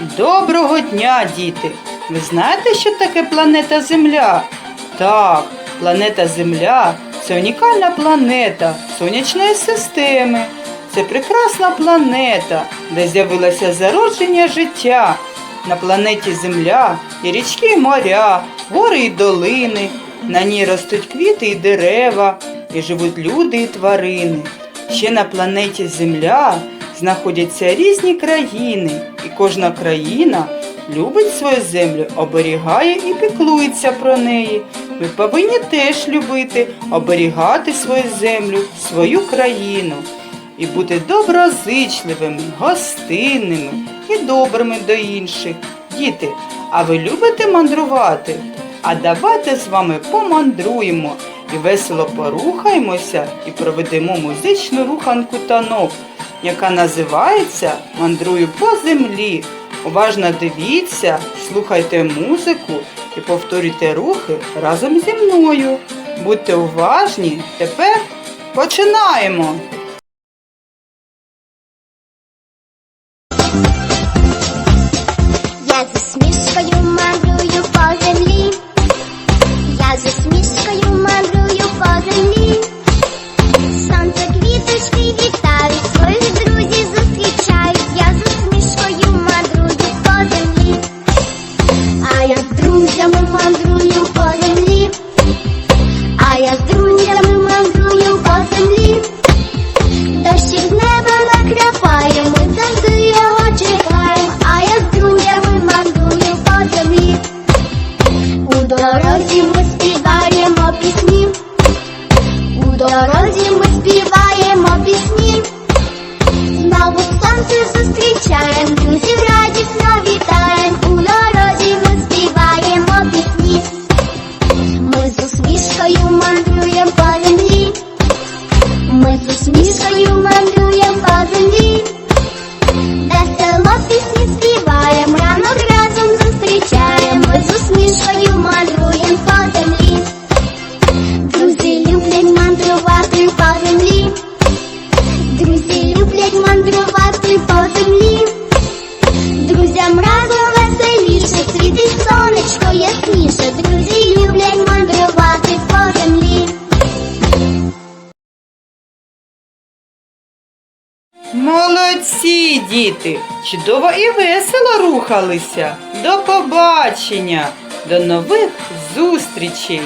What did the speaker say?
Доброго дня, діти! Ви знаєте, що таке планета Земля? Так, планета Земля це унікальна планета сонячної системи. Це прекрасна планета, де з'явилося зародження життя. На планеті Земля є річки і моря, гори і долини. На ній ростуть квіти і дерева, і живуть люди і тварини. Ще на планеті Земля знаходяться різні країни, і кожна країна любить свою землю, оберігає і піклується про неї. Ми повинні теж любити, оберігати свою землю, свою країну і бути доброзичливими, гостинними і добрими до інших. Діти, а ви любите мандрувати? А давайте з вами помандруємо і весело порухаємося і проведемо музичну руханку танок, яка називається Мандрую по землі. Уважно дивіться, слухайте музику і повторюйте рухи разом зі мною. Будьте уважні, тепер починаємо! А я з друзями мандрую по землі. А я з друзями мандрую по землі. Дощик з неба накрапає, ми завжди його чекаємо, а я з друзями мандрую по землі. У дорозі ми співаємо пісні, у дорозі ми співаємо пісні. Знову сонце зустрічаємо, співаємо, ранок разом зустрічаємо, ми з. Друзі люблять мандрувати по землі. Друзі люблять мандрувати по землі. Друзям разом веселіше, світить сонечко ясніше. Друзі люблять мандрувати по землі. Молодці, діти! Чудово і весело рухалися. До побачення, до нових зустрічей!